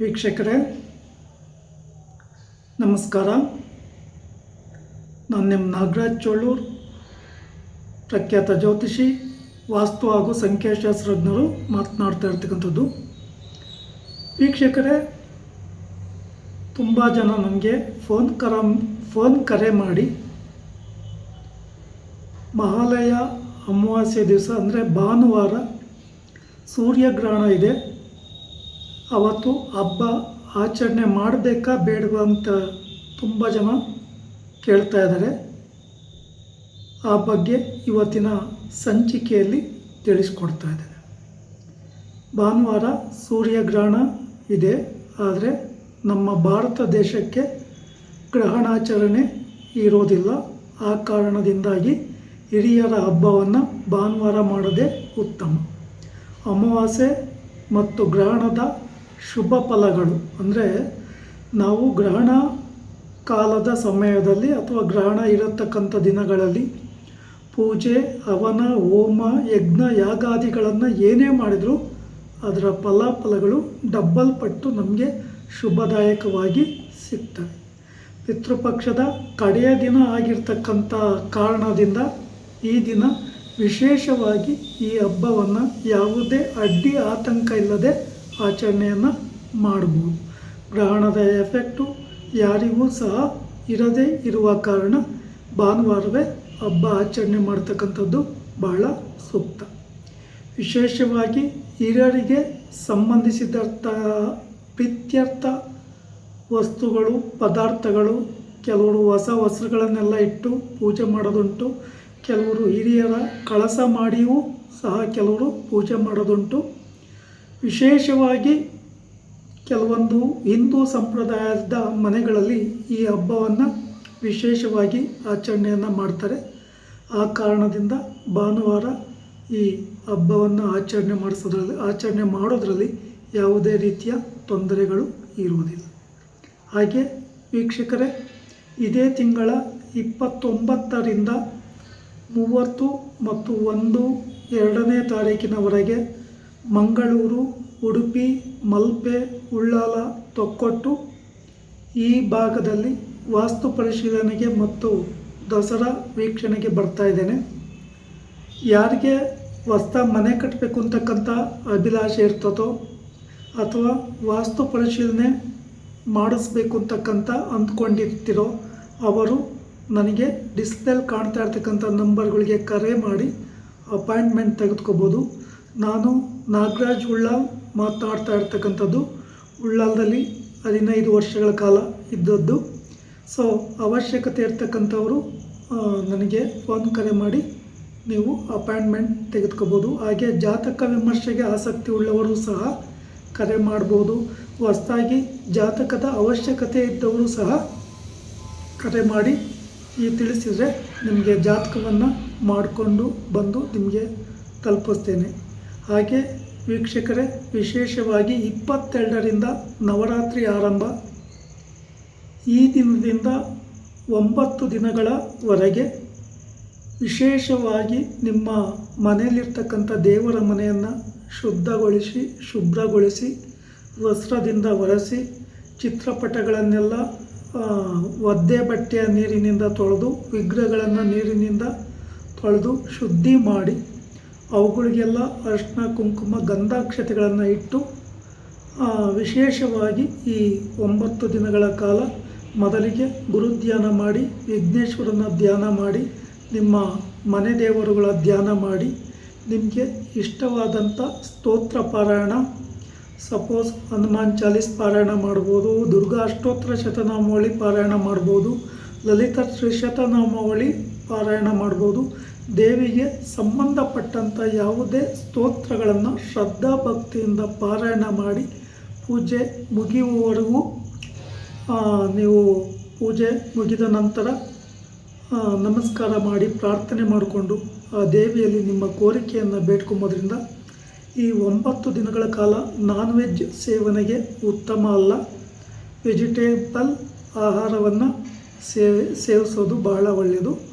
ವೀಕ್ಷಕರೇ, ನಮಸ್ಕಾರ. ನಾನು ನಿಮ್ಮ ನಾಗರಾಜ್ ಚೋಳೂರ್, ಪ್ರಖ್ಯಾತ ಜ್ಯೋತಿಷಿ, ವಾಸ್ತು ಹಾಗೂ ಸಂಖ್ಯಾಶಾಸ್ತ್ರಜ್ಞರು ಮಾತನಾಡ್ತಾ ಇರ್ತಕ್ಕಂಥದ್ದು. ವೀಕ್ಷಕರೇ, ತುಂಬ ಜನ ನನಗೆ ಫೋನ್ ಕರ, ಫೋನ್ ಕರೆ ಮಾಡಿ, ಮಹಾಲಯ ಅಮಾವಾಸ್ಯೆ ದಿವಸ ಅಂದರೆ ಭಾನುವಾರ ಸೂರ್ಯಗ್ರಹಣ ಇದೆ. ಅವತ್ತು ಹಬ್ಬ ಆಚರಣೆ ಮಾಡಬೇಕಾ ಬೇಡವಾ ಅಂತ ತುಂಬ ಜನ ಕೇಳ್ತಾ ಇದ್ದಾರೆ. ಆ ಬಗ್ಗೆ ಇವತ್ತಿನ ಸಂಚಿಕೆಯಲ್ಲಿ ತಿಳಿಸ್ಕೊಡ್ತಾ ಇದ್ದೇನೆ. ಭಾನುವಾರ ಸೂರ್ಯಗ್ರಹಣ ಇದೆ, ಆದರೆ ನಮ್ಮ ಭಾರತ ದೇಶಕ್ಕೆ ಗ್ರಹಣಾಚರಣೆ ಇರೋದಿಲ್ಲ. ಆ ಕಾರಣದಿಂದಾಗಿ ಹಿರಿಯರ ಹಬ್ಬವನ್ನು ಭಾನುವಾರ ಮಾಡೋದೇ ಉತ್ತಮ. ಅಮಾವಾಸ್ಯೆ ಮತ್ತು ಗ್ರಹಣದ ಶುಭ ಫಲಗಳು. ಅಂದರೆ ನಾವು ಗ್ರಹಣ ಕಾಲದ ಸಮಯದಲ್ಲಿ ಅಥವಾ ಗ್ರಹಣ ಇರತಕ್ಕಂಥ ದಿನಗಳಲ್ಲಿ ಪೂಜೆ, ಹವನ, ಹೋಮ, ಯಜ್ಞ, ಯಾಗಾದಿಗಳನ್ನು ಏನೇ ಮಾಡಿದರೂ ಅದರ ಫಲಾಫಲಗಳು ಡಬ್ಬಲ್ ಪಟ್ಟು ನಮಗೆ ಶುಭದಾಯಕವಾಗಿ ಸಿಗ್ತವೆ. ಪಿತೃಪಕ್ಷದ ಕಡೆಯ ದಿನ ಆಗಿರ್ತಕ್ಕಂಥ ಕಾರಣದಿಂದ ಈ ದಿನ ವಿಶೇಷವಾಗಿ ಈ ಹಬ್ಬವನ್ನು ಯಾವುದೇ ಅಡ್ಡಿ ಆತಂಕ ಇಲ್ಲದೆ ಆಚರಣೆಯನ್ನು ಮಾಡ್ಬೋದು. ಗ್ರಹಣದ ಎಫೆಕ್ಟು ಯಾರಿಗೂ ಸಹ ಇರದೇ ಇರುವ ಕಾರಣ ಭಾನುವಾರವೇ ಹಬ್ಬ ಆಚರಣೆ ಮಾಡ್ತಕ್ಕಂಥದ್ದು ಬಹಳ ಸೂಕ್ತ. ವಿಶೇಷವಾಗಿ ಹಿರಿಯರಿಗೆ ಸಂಬಂಧಿಸಿದಂಥ ಪ್ರೀತ್ಯರ್ಥ ವಸ್ತುಗಳು, ಪದಾರ್ಥಗಳು, ಕೆಲವರು ಹೊಸ ವಸ್ತ್ರಗಳನ್ನೆಲ್ಲ ಇಟ್ಟು ಪೂಜೆ ಮಾಡೋದುಂಟು, ಕೆಲವರು ಹಿರಿಯರ ಕಳಸ ಮಾಡಿಯೂ ಸಹ ಕೆಲವರು ಪೂಜೆ ಮಾಡೋದುಂಟು. ವಿಶೇಷವಾಗಿ ಕೆಲವೊಂದು ಹಿಂದೂ ಸಂಪ್ರದಾಯದ ಮನೆಗಳಲ್ಲಿ ಈ ಹಬ್ಬವನ್ನು ವಿಶೇಷವಾಗಿ ಆಚರಣೆಯನ್ನು ಮಾಡ್ತಾರೆ. ಆ ಕಾರಣದಿಂದ ಭಾನುವಾರ ಈ ಹಬ್ಬವನ್ನು ಆಚರಣೆ ಮಾಡಿಸೋದ್ರಲ್ಲಿ, ಆಚರಣೆ ಮಾಡೋದರಲ್ಲಿ ಯಾವುದೇ ರೀತಿಯ ತೊಂದರೆಗಳು ಇರುವುದಿಲ್ಲ. ಹಾಗೆ ವೀಕ್ಷಕರೇ, ಇದೇ ತಿಂಗಳ ಇಪ್ಪತ್ತೊಂಬತ್ತರಿಂದ ಮೂವತ್ತು ಮತ್ತು ಒಂದು ಎರಡನೇ ತಾರೀಕಿನವರೆಗೆ ಮಂಗಳೂರು, ಉಡುಪಿ, ಮಲ್ಪೆ, ಉಳ್ಳಾಲ, ತೊಕ್ಕೊಟ್ಟು ಈ ಭಾಗದಲ್ಲಿ ವಾಸ್ತು ಪರಿಶೀಲನೆಗೆ ಮತ್ತು ದಸರಾ ವೀಕ್ಷಣೆಗೆ ಬರ್ತಾ ಇದ್ದೇನೆ. ಯಾರಿಗೆ ಹೊಸ್ತ ಮನೆ ಕಟ್ಟಬೇಕು ಅಂತಕ್ಕಂಥ ಅಭಿಲಾಷೆ ಇರ್ತದೋ ಅಥವಾ ವಾಸ್ತು ಪರಿಶೀಲನೆ ಮಾಡಿಸ್ಬೇಕು ಅಂತಕ್ಕಂಥ ಅಂದ್ಕೊಂಡಿರ್ತಿರೋ ಅವರು ನನಗೆ ಡಿಸ್ಪ್ಲೇಲಿ ಕಾಣ್ತಾ ಇರ್ತಕ್ಕಂಥ ನಂಬರ್ಗಳಿಗೆ ಕರೆ ಮಾಡಿ ಅಪಾಯಿಂಟ್ಮೆಂಟ್ ತೆಗೆದುಕೋಬೋದು. ನಾನು ನಾಗರಾಜ್ ಉಳ್ಳಾಲ್ ಮಾತಾಡ್ತಾ ಇರ್ತಕ್ಕಂಥದ್ದು ಉಳ್ಳಾಲದಲ್ಲಿ ಹದಿನೈದು ವರ್ಷಗಳ ಕಾಲ ಇದ್ದದ್ದು. ಸೊ ಅವಶ್ಯಕತೆ ಇರ್ತಕ್ಕಂಥವರು ನನಗೆ ಫೋನ್ ಕರೆ ಮಾಡಿ ನೀವು ಅಪಾಯಿಂಟ್ಮೆಂಟ್ ತೆಗೆದುಕೋಬೋದು. ಹಾಗೆ ಜಾತಕ ವಿಮರ್ಶೆಗೆ ಆಸಕ್ತಿ ಉಳ್ಳವರು ಸಹ ಕರೆ ಮಾಡ್ಬೋದು. ಹೊಸದಾಗಿ ಜಾತಕದ ಅವಶ್ಯಕತೆ ಇದ್ದವರು ಸಹ ಕರೆ ಮಾಡಿ ಈ ತಿಳಿಸಿದರೆ ನಿಮಗೆ ಜಾತಕವನ್ನು ಮಾಡಿಕೊಂಡು ಬಂದು ನಿಮಗೆ ತಲುಪಿಸ್ತೇನೆ. ಹಾಗೆ ವೀಕ್ಷಕರೇ, ವಿಶೇಷವಾಗಿ ಇಪ್ಪತ್ತೆರಡರಿಂದ ನವರಾತ್ರಿ ಆರಂಭ. ಈ ದಿನದಿಂದ ಒಂಬತ್ತು ದಿನಗಳವರೆಗೆ ವಿಶೇಷವಾಗಿ ನಿಮ್ಮ ಮನೆಯಲ್ಲಿರ್ತಕ್ಕಂಥ ದೇವರ ಮನೆಯನ್ನು ಶುದ್ಧಗೊಳಿಸಿ, ಶುಭ್ರಗೊಳಿಸಿ, ವಸ್ತ್ರದಿಂದ ಒರೆಸಿ, ಚಿತ್ರಪಟಗಳನ್ನೆಲ್ಲ ಒದ್ದೆ ಬಟ್ಟೆಯ ನೀರಿನಿಂದ ತೊಳೆದು, ವಿಗ್ರಹಗಳನ್ನು ನೀರಿನಿಂದ ತೊಳೆದು ಶುದ್ಧಿ ಮಾಡಿ ಅವುಗಳಿಗೆಲ್ಲ ಅರಿಶಿನ, ಕುಂಕುಮ, ಗಂಧಾಕ್ಷತೆಗಳನ್ನು ಇಟ್ಟು ವಿಶೇಷವಾಗಿ ಈ ಒಂಬತ್ತು ದಿನಗಳ ಕಾಲ ಮೊದಲಿಗೆ ಗುರುಧ್ಯಾನ ಮಾಡಿ, ವಿಘ್ನೇಶ್ವರನ ಧ್ಯಾನ ಮಾಡಿ, ನಿಮ್ಮ ಮನೆ ದೇವರುಗಳ ಧ್ಯಾನ ಮಾಡಿ, ನಿಮಗೆ ಇಷ್ಟವಾದಂಥ ಸ್ತೋತ್ರ ಪಾರಾಯಣ, ಸಪೋಸ್ ಹನುಮಾನ್ ಚಾಲೀಸ್ ಪಾರಾಯಣ ಮಾಡ್ಬೋದು, ದುರ್ಗಾ ಅಷ್ಟೋತ್ತರ ಶತನಾಮಾವಳಿ ಪಾರಾಯಣ ಮಾಡ್ಬೋದು, ಲಲಿತ ತ್ರಿಶತನಾಮಾವಳಿ ಪಾರಾಯಣ ಮಾಡ್ಬೋದು ದೇವಿಗೆ ಸಂಬಂಧಪಟ್ಟಂಥ ಯಾವುದೇ ಸ್ತೋತ್ರಗಳನ್ನು ಶ್ರದ್ಧಾ ಭಕ್ತಿಯಿಂದ ಪಾರಾಯಣ ಮಾಡಿ ಪೂಜೆ ಮುಗಿಯುವವರೆಗೂ ನೀವು ಪೂಜೆ ಮುಗಿದ ನಂತರ ನಮಸ್ಕಾರ ಮಾಡಿ ಪ್ರಾರ್ಥನೆ ಮಾಡಿಕೊಂಡು ಆ ದೇವಿಯಲ್ಲಿ ನಿಮ್ಮ ಕೋರಿಕೆಯನ್ನು ಬೇಡ್ಕೊಂಬೋದ್ರಿಂದ ಈ ಒಂಬತ್ತು ದಿನಗಳ ಕಾಲ ನಾನ್ ವೆಜ್ ಸೇವನೆಗೆ ಉತ್ತಮ ಅಲ್ಲ. ವೆಜಿಟೇಬಲ್ ಆಹಾರವನ್ನು ಸೇವೆ, ಸೇವಿಸೋದು ಬಹಳ ಒಳ್ಳೆಯದು.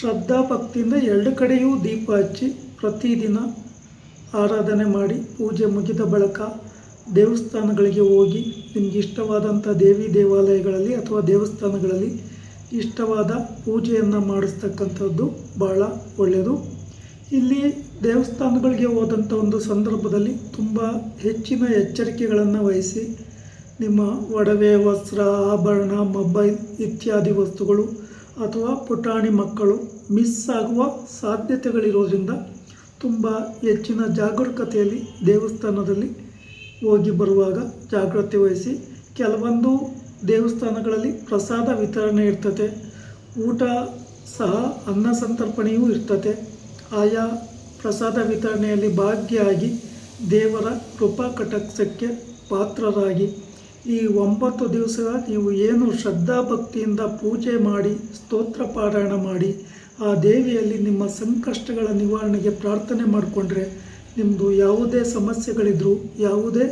ಶ್ರದ್ಧಾ ಭಕ್ತಿಯಿಂದ ಎರಡು ಕಡೆಯೂ ದೀಪ ಹಚ್ಚಿ ಪ್ರತಿದಿನ ಆರಾಧನೆ ಮಾಡಿ ಪೂಜೆ ಮುಗಿದ ಬಳಿಕ ದೇವಸ್ಥಾನಗಳಿಗೆ ಹೋಗಿ ನಿಮಗೆ ಇಷ್ಟವಾದಂಥ ದೇವಿ ದೇವಾಲಯಗಳಲ್ಲಿ ಅಥವಾ ದೇವಸ್ಥಾನಗಳಲ್ಲಿ ಇಷ್ಟವಾದ ಪೂಜೆಯನ್ನು ಮಾಡಿಸ್ತಕ್ಕಂಥದ್ದು ಭಾಳ ಒಳ್ಳೆಯದು. ಇಲ್ಲಿ ದೇವಸ್ಥಾನಗಳಿಗೆ ಹೋದಂಥ ಒಂದು ಸಂದರ್ಭದಲ್ಲಿ ತುಂಬ ಹೆಚ್ಚಿನ ಎಚ್ಚರಿಕೆಗಳನ್ನು ವಹಿಸಿ ನಿಮ್ಮ ಒಡವೆ, ವಸ್ತ್ರ, ಆಭರಣ, ಮೊಬೈಲ್ ಇತ್ಯಾದಿ ವಸ್ತುಗಳು ಅಥವಾ ಪುಟಾಣಿ ಮಕ್ಕಳು ಮಿಸ್ ಆಗುವ ಸಾಧ್ಯತೆಗಳಿರೋದ್ರಿಂದ ತುಂಬ ಹೆಚ್ಚಿನ ಜಾಗರೂಕತೆಯಲ್ಲಿ ದೇವಸ್ಥಾನದಲ್ಲಿ ಹೋಗಿ ಬರುವಾಗ ಜಾಗ್ರತೆ ವಹಿಸಿ ಕೆಲವೊಂದು ದೇವಸ್ಥಾನಗಳಲ್ಲಿ ಪ್ರಸಾದ ವಿತರಣೆ ಇರ್ತದೆ. ಊಟ ಸಹ ಅನ್ನ ಸಂತರ್ಪಣೆಯೂ ಇರ್ತದೆ. ಆಯಾ ಪ್ರಸಾದ ವಿತರಣೆಯಲ್ಲಿ ಭಾಗಿಯಾಗಿ ದೇವರ ಕೃಪಾ ಪಾತ್ರರಾಗಿ ಈ ಒಂಬತ್ತು ದಿವಸ ನೀವು ಏನು ಶ್ರದ್ಧಾಭಕ್ತಿಯಿಂದ ಪೂಜೆ ಮಾಡಿ, ಸ್ತೋತ್ರ ಪಾರಾಯಣ ಮಾಡಿ, ಆ ದೇವಿಯಲ್ಲಿ ನಿಮ್ಮ ಸಂಕಷ್ಟಗಳ ನಿವಾರಣೆಗೆ ಪ್ರಾರ್ಥನೆ ಮಾಡಿಕೊಂಡ್ರೆ ನಿಮ್ಮದು ಯಾವುದೇ ಸಮಸ್ಯೆಗಳಿದ್ದರೂ ಯಾವುದೇ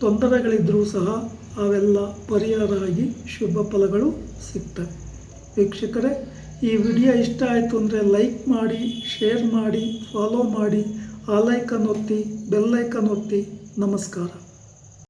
ತೊಂದರೆಗಳಿದ್ದರೂ ಸಹ ಅವೆಲ್ಲ ಪರಿಹಾರ ಆಗಿ ಶುಭ ಫಲಗಳು ಸಿಗ್ತವೆ. ವೀಕ್ಷಕರೇ, ಈ ವಿಡಿಯೋ ಇಷ್ಟ ಆಯಿತು ಅಂದರೆ ಲೈಕ್ ಮಾಡಿ, ಶೇರ್ ಮಾಡಿ, ಫಾಲೋ ಮಾಡಿ, ಆ ಲೈಕನ್ ಒತ್ತಿ ಬೆಲ್ಲೈಕನ್ ಒತ್ತಿ. ನಮಸ್ಕಾರ.